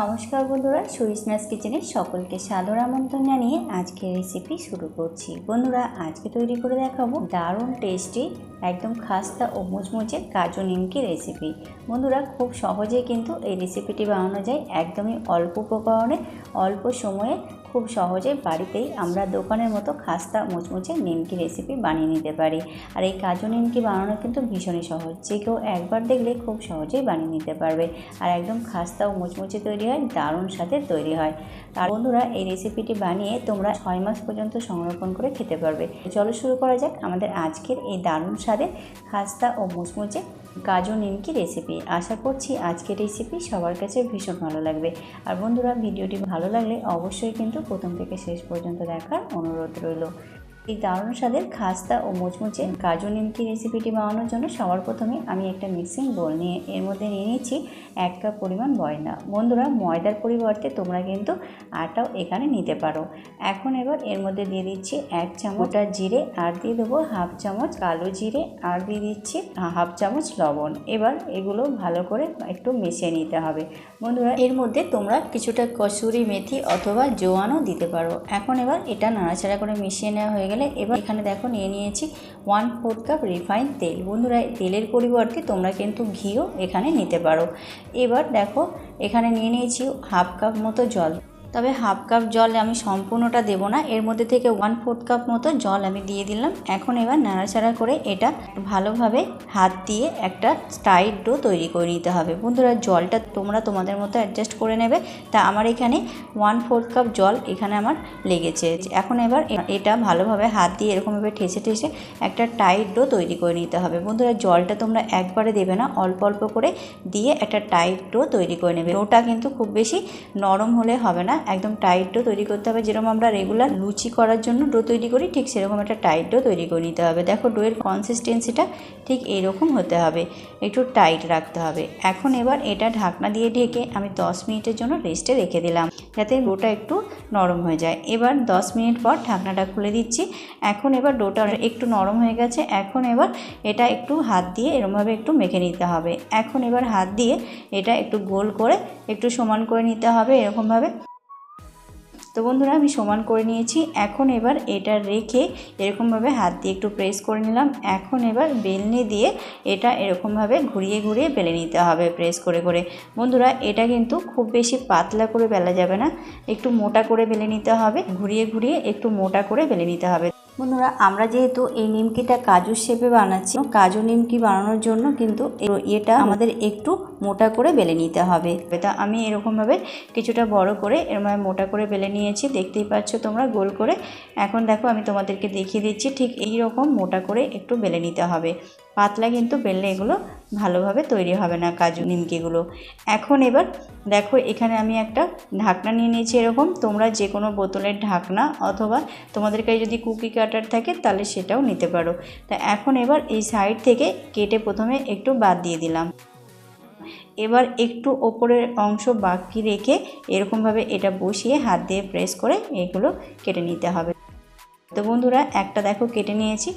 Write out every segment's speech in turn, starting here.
নমস্কার বন্ধুরা সুরিসনাস কিচেনে সকলকে সাদর আমন্ত্রণ জানিয়ে আজকের রেসিপি শুরু করছি। বন্ধুরা, আজকে তৈরি করে দেখাবো দারুণ টেস্টি একদম খাস্তা ও মুচমুচে কাজু নিমকি রেসিপি বন্ধুরা, খুব সহজে কিন্তু এই রেসিপিটি বানানো যায় একদমই অল্প উপকরণে, অল্প সময়ে খুব সহজে বাড়িতেই আমরা দোকানের মতো খাস্তা, মুচমুচে নিমকি রেসিপি বানিয়ে নিতে পারি। আর এই কাজু নিমকি বানানো কিন্তু ভীষণই সহজ। যে কেউ একবার দেখলে খুব সহজেই বানিয়ে নিতে পারবে। আর একদম খাস্তা ও মুচমুচে তৈরি হয়, দারুণ সাথে তৈরি হয়। তার বন্ধুরা, এই রেসিপিটি বানিয়ে তোমরা ছয় মাস পর্যন্ত সংরক্ষণ করে খেতে পারবে। চলো শুরু করা যাক আমাদের আজকের এই দারুণ স্বাদের খাস্তা ও মুচমুচে গাজর নিমকি রেসিপি আশা করছি আজকের রেসিপি সবার কাছে ভীষণ ভালো লাগবে। আর বন্ধুরা, ভিডিওটি ভালো লাগলে অবশ্যই কিন্তু প্রথম থেকে শেষ পর্যন্ত দেখার অনুরোধ রইল। এই দারুণ স্বাদের খাস্তা ও মুচমুচে কাজু নিমকি রেসিপিটি বানানোর জন্য সবার প্রথমে আমি একটা মিক্সিং বোল নিয়ে এর মধ্যে নিয়ে নিচ্ছি এক কাপ পরিমাণ ময়দা। বন্ধুরা, ময়দার পরিবর্তে তোমরা কিন্তু আটাও এখানে নিতে পারো। এখন এবার এর মধ্যে দিয়ে দিচ্ছি এক চামচটা জিরে আর দিয়ে দেবো হাফ চামচ কালো জিরে আর দিয়ে দিচ্ছি হাফ চামচ লবণ। এবার এগুলো ভালো করে একটু মিশিয়ে নিতে হবে। বন্ধুরা, এর মধ্যে তোমরা কিছুটা কসুরি মেথি অথবা জোয়ানও দিতে পারো। এখন এবার এটা নাড়াচাড়া করে মিশিয়ে নেওয়া হয়ে গেলে এবার এখানে দেখো নিয়ে নিয়েছি ওয়ান ফোর্থ কাপ রিফাইন তেল। বন্ধুরা তেলের পরিবর্তে তোমরা কিন্তু ঘিও এখানে নিতে পারো। এবার দেখো, এখানে নিয়ে নিয়েছি হাফ কাপ মতো জল। তবে হাফ কাপ জল আমি সম্পূর্ণটা দেবো না। এর মধ্যে থেকে ওয়ান ফোর্থ কাপ মতো জল আমি দিয়ে দিলাম। এখন এবার নাড়াচাড়া করে এটা ভালোভাবে হাত দিয়ে একটা টাইট ডো তৈরি করে নিতে হবে। বন্ধুরা, জলটা তোমরা তোমাদের মতো অ্যাডজাস্ট করে নেবে। তা আমার এখানে ওয়ান ফোর্থ কাপ জল এখানে আমার লেগেছে। এখন এবার এটা ভালোভাবে হাত দিয়ে এরকমভাবে ঠেসে ঠেসে একটা টাইট ডো তৈরি করে নিতে হবে। বন্ধুরা, জলটা তোমরা একবারে দেবে না। অল্প অল্প করে দিয়ে একটা টাইট ডো তৈরি করে নেবে। ডোটা কিন্তু খুব বেশি নরম হলে হবে না। একদম টাইট ডো তৈরি করতে হবে। যেরকম আমরা রেগুলার লুচি করার জন্য ডো তৈরি করি, ঠিক সেরকম একটা টাইট ডো তৈরি করে নিতে হবে। দেখো ডোয়ের কনসিস্টেন্সিটা ঠিক এইরকম হতে হবে। একটু টাইট রাখতে হবে। এখন এবার এটা ঢাকনা দিয়ে ঢেকে আমি দশ মিনিটের জন্য রেস্টে রেখে দিলাম, যাতে ডোটা একটু নরম হয়ে যায়। এবার দশ মিনিট পর ঢাকনাটা খুলে দিচ্ছি। এখন এবার ডোটা একটু নরম হয়ে গেছে। এখন এবার এটা একটু হাত দিয়ে এরমভাবে একটু মেখে নিতে হবে। এখন এবার হাত দিয়ে এটা একটু গোল করে একটু সমান করে নিতে হবে এরকমভাবে। তো বন্ধুরা, আমি সমান করে নিয়েছি। এখন এবার এটা রেখে এরকমভাবে হাত দিয়ে একটু প্রেস করে নিলাম। এখন এবার বেলনি দিয়ে এটা এরকমভাবে ঘুরিয়ে ঘুরিয়ে বেলে নিতে হবে প্রেস করে করে। বন্ধুরা, এটা কিন্তু খুব বেশি পাতলা করে বেলা যাবে না। একটু মোটা করে বেলে নিতে হবে। ঘুরিয়ে ঘুরিয়ে একটু মোটা করে বেলে নিতে হবে। বন্ধুরা, আমরা যেহেতু এই নিমকিটা কাজু শেপে বানাচ্ছি, কাজু নিমকি বানানোর জন্য কিন্তু এটা আমাদের একটু মোটা করে বেলে নিতে হবে। এটা আমি এরকমভাবে কিছুটা বড় করে এরমভাবে মোটা করে বেলে নিয়েছি। দেখতেই পাচ্ছ তোমরা, গোল করে। এখন দেখো, আমি তোমাদেরকে দেখিয়ে দিচ্ছি, ঠিক এই রকম মোটা করে একটু বেলে নিতে হবে। পাতলা কিন্তু বেললে এগুলো ভালোভাবে তৈরি হবে না কাজু নিমকিগুলো। এখন এবার দেখো এখানে আমি একটা ঢাকনা নিয়ে নিয়েছি এরকম। তোমরা যে কোনো বোতলের ঢাকনা অথবা তোমাদের কাছে যদি কুকি কাটার থাকে তাহলে সেটাও নিতে পারো। তা এখন এবার এই সাইড থেকে কেটে প্রথমে একটু বাদ দিয়ে দিলাম। এবার একটু ওপরের অংশ বাকি রেখে এরকমভাবে এটা বসিয়ে হাত দিয়ে প্রেস করে এগুলো কেটে নিতে হবে। তো বন্ধুরা, একটা দেখো কেটে নিয়েছি।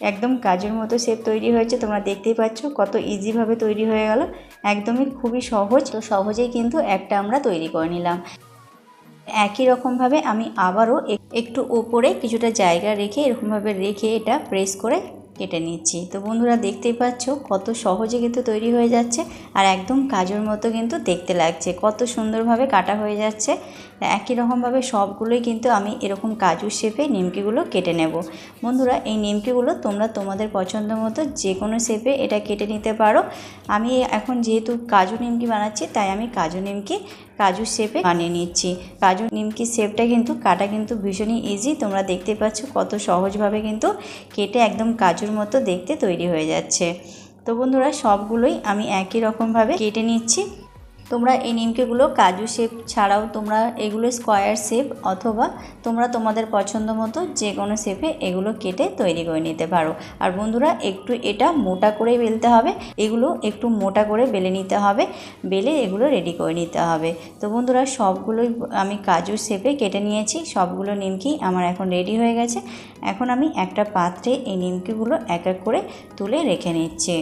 একদম কাজের মতো শেপ তৈরি হয়েছে, তোমরা দেখতেই পাচ্ছ কত ইজিভাবে তৈরি হয়ে গেল। একদমই খুবই সহজ। তো সহজেই কিন্তু একটা আমরা তৈরি করে নিলাম। একই রকমভাবে আমি আবারও একটু ওপরে কিছুটা জায়গা রেখে এরকমভাবে রেখে এটা প্রেস করে কেটে নিচ্ছি। তো বন্ধুরা দেখতেই পাচ্ছ, কত সহজে কিন্তু তৈরি হয়ে যাচ্ছে আর একদম কাজের মতো কিন্তু দেখতে লাগছে। কত সুন্দরভাবে কাটা হয়ে যাচ্ছে। একই রকমভাবে সবগুলোই কিন্তু আমি এরকম কাজুর শেপে নিমকিগুলো কেটে নেব। বন্ধুরা, এই নিমকিগুলো তোমরা তোমাদের পছন্দ মতো যে কোনো শেপে এটা কেটে নিতে পারো। আমি এখন যেহেতু কাজু নিমকি বানাচ্ছি, তাই আমি কাজু নিমকি কাজুর শেপে বানিয়ে নিচ্ছি। কাজু নিমকির শেপটা কিন্তু কাটা কিন্তু ভীষণই ইজি তোমরা দেখতে পাচ্ছ কত সহজভাবে কিন্তু কেটে একদম কাজুর মতো দেখতে তৈরি হয়ে যাচ্ছে। তো বন্ধুরা সবগুলোই আমি একই রকমভাবে কেটে নিচ্ছি। তোমরা এই নিমকিগুলো কাজু শেপ ছাড়াও তোমরা এগুলো স্কোয়ার শেপ অথবা তোমরা তোমাদের পছন্দ মতো যে কোনো শেপে এগুলো কেটে তৈরি করে নিতে পারো। আর বন্ধুরা, একটু এটা মোটা করে বেলতে হবে। এগুলো একটু মোটা করে বেলে নিতে হবে। বেলে এগুলো রেডি করে নিতে হবে। তো বন্ধুরা, সবগুলোই আমি কাজুর শেপে কেটে নিয়েছি। সবগুলো নিমকি আমার এখন রেডি হয়ে গেছে। এখন আমি একটা পাত্রে এই নিমকিগুলো এক এক করে তুলে রেখে নিচ্ছি।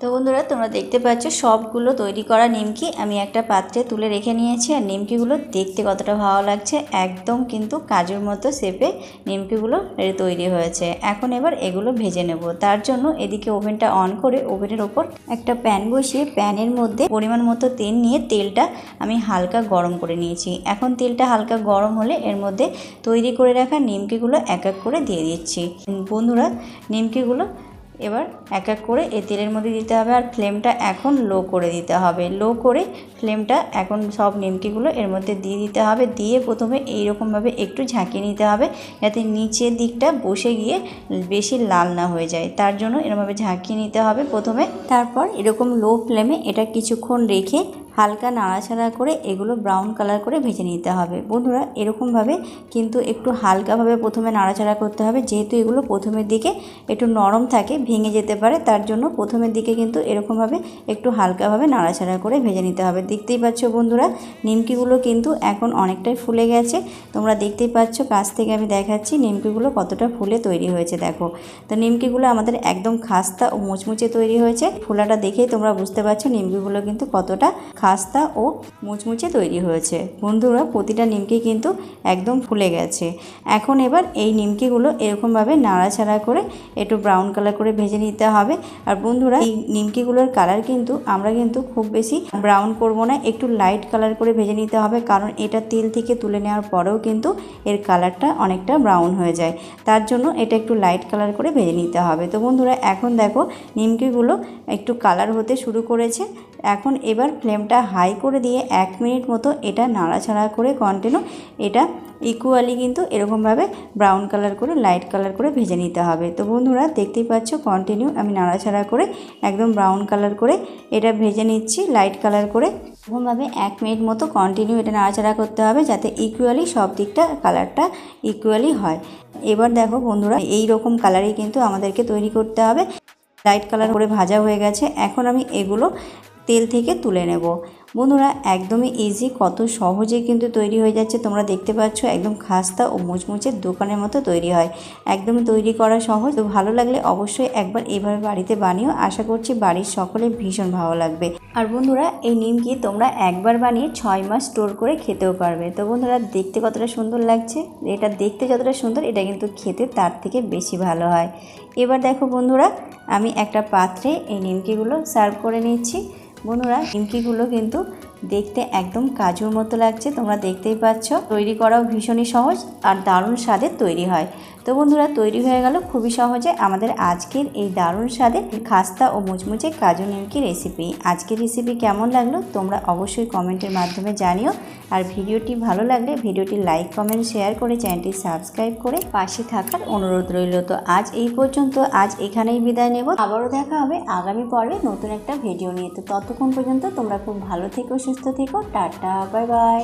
তো বন্ধুরা, তোমরা দেখতে পাচ্ছ সবগুলো তৈরি করা নিমকি আমি একটা পাত্রে তুলে রেখে নিয়েছি আর নিমকিগুলো দেখতে কতটা ভালো লাগছে। একদম কিন্তু কাজুর মতো শেপে নিমকিগুলো তৈরি হয়েছে। এখন এবার এগুলো ভেজে নেব। তার জন্য এদিকে ওভেনটা অন করে ওভেনের ওপর একটা প্যান বসিয়ে প্যানের মধ্যে পরিমাণ মতো তেল নিয়ে তেলটা আমি হালকা গরম করে নিয়েছি। এখন তেলটা হালকা গরম হলে এর মধ্যে তৈরি করে রাখা নিমকিগুলো এক এক করে দিয়ে দিচ্ছি। বন্ধুরা, নিমকিগুলো এবার এক এক করে এই তেলের মধ্যে দিতে হবে আর ফ্লেমটা এখন লো করে দিতে হবে। লো করে ফ্লেমটা এখন সব নিমকিগুলো এর মধ্যে দিয়ে দিতে হবে। দিয়ে প্রথমে এইরকমভাবে একটু ঝাঁকিয়ে নিতে হবে যাতে নিচের দিকটা বসে গিয়ে বেশি লাল না হয়ে যায়। তার জন্য এরমভাবে ঝাঁকিয়ে নিতে হবে প্রথমে। তারপর এরকম লো ফ্লেমে এটা কিছুক্ষণ রেখে হালকা নাড়াচাড়া করে এগুলো ব্রাউন কালার করে ভেজে নিতে হবে। বন্ধুরা, এরকমভাবে কিন্তু একটু হালকাভাবে প্রথমে নাড়াচাড়া করতে হবে। যেহেতু এগুলো প্রথমের দিকে একটু নরম থাকে, ভেঙে যেতে পারে, তার জন্য প্রথমের দিকে কিন্তু এরকমভাবে একটু হালকাভাবে নাড়াচাড়া করে ভেজে নিতে হবে। দেখতেই পাচ্ছ বন্ধুরা, নিমকিগুলো কিন্তু এখন অনেকটাই ফুলে গেছে। তোমরা দেখতেই পাচ্ছ কাছ থেকে আমি দেখাচ্ছি নিমকিগুলো কতটা ফুলে তৈরি হয়েছে, দেখো। তো নিমকিগুলো আমাদের একদম খাস্তা ও মুচমুচে তৈরি হয়েছে। ফোলাটা দেখেই তোমরা বুঝতে পারছ নিমকিগুলো কিন্তু কতটা খাস্তা ও মুচমুচে তৈরি হয়েছে। বন্ধুরা, প্রতিটা নিমকি কিন্তু একদম ফুলে গেছে। এখন এবার এই নিমকিগুলো এরকমভাবে নাড়াচাড়া করে একটু ব্রাউন কালার করে ভেজে নিতে হবে। আর বন্ধুরা, এই নিমকিগুলোর কালার কিন্তু আমরা কিন্তু খুব বেশি ব্রাউন করব না, একটু লাইট কালার করে ভেজে নিতে হবে, কারণ এটা তেল থেকে তুলে নেওয়ার পরেও কিন্তু এর কালারটা অনেকটা ব্রাউন হয়ে যায়। তার জন্য এটা একটু লাইট কালার করে ভেজে নিতে হবে। তো বন্ধুরা, এখন দেখো নিমকিগুলো একটু কালার হতে শুরু করেছে। এখন এবার ফ্লেমটা হাই করে দিয়ে এক মিনিট মতো এটা নাড়াচাড়া করে কন্টিনিউ এটা ইকুয়ালি কিন্তু এরকমভাবে ব্রাউন কালার করে লাইট কালার করে ভেজে নিতে হবে। তো বন্ধুরা, দেখতেই পাচ্ছ কন্টিনিউ আমি নাড়াচাড়া করে একদম ব্রাউন কালার করে এটা ভেজে নিচ্ছি লাইট কালার করে। এরকমভাবে এক মিনিট মতো কন্টিনিউ এটা নাড়াচাড়া করতে হবে যাতে ইকুয়ালি সব দিকটা কালারটা ইকুয়ালি হয়। এবার দেখো বন্ধুরা, এই রকম কালারই কিন্তু আমাদেরকে তৈরি করতে হবে। লাইট কালার করে ভাজা হয়ে গেছে। এখন আমি এগুলো তেল থেকে তুলে নেব। বন্ধুরা, একদমই ইজি কত সহজে কিন্তু তৈরি হয়ে যাচ্ছে। তোমরা দেখতে পাচ্ছ, একদম খাস্তা ও মুচমুচের দোকানের মতো তৈরি হয়। একদমই তৈরি করা সহজ। তো ভালো লাগলে অবশ্যই একবার এইভাবে বাড়িতে বানিয়েও আশা করছি বাড়ির সকলে ভীষণ ভালো লাগবে। আর বন্ধুরা, এই নিমকি তোমরা একবার বানিয়ে ছয় মাস স্টোর করে খেতেও পারবে। তো বন্ধুরা, দেখতে কতটা সুন্দর লাগছে। এটা দেখতে যতটা সুন্দর, এটা কিন্তু খেতে তার থেকে বেশি ভালো হয়। এবার দেখো বন্ধুরা, আমি একটা পাত্রে এই নিমকিগুলো সার্ভ করে নিচ্ছি। বন্ধুরা নিমকিগুলো কিন্তু দেখতে একদম কাজুর মতো লাগছে, তোমরা দেখতেই পাচ্ছ। তৈরি করাও ভীষণই সহজ আর দারুণ স্বাদের তৈরি হয়। তো বন্ধুরা, তৈরি হয়ে গেল খুবই সহজে আমাদের আজকের এই দারুণ স্বাদের খাস্তা ও মুচমুচে কাজু নিমকি রেসিপি। আজকের রেসিপি কেমন লাগল তোমরা অবশ্যই কমেন্টের মাধ্যমে জানিও। আর ভিডিওটি ভালো লাগলে ভিডিওটি লাইক, কমেন্ট, শেয়ার করে চ্যানেলটি সাবস্ক্রাইব করে পাশে থাকার অনুরোধ রইল। তো আজ এই পর্যন্ত, আজ এখানেই বিদায় নেব। আবারও দেখা হবে আগামী পর্বে নতুন একটা ভিডিও নিয়ে। তো ততক্ষণ পর্যন্ত তোমরা খুব ভালো থেকো সুস্থ থেকো টাটা বাই বাই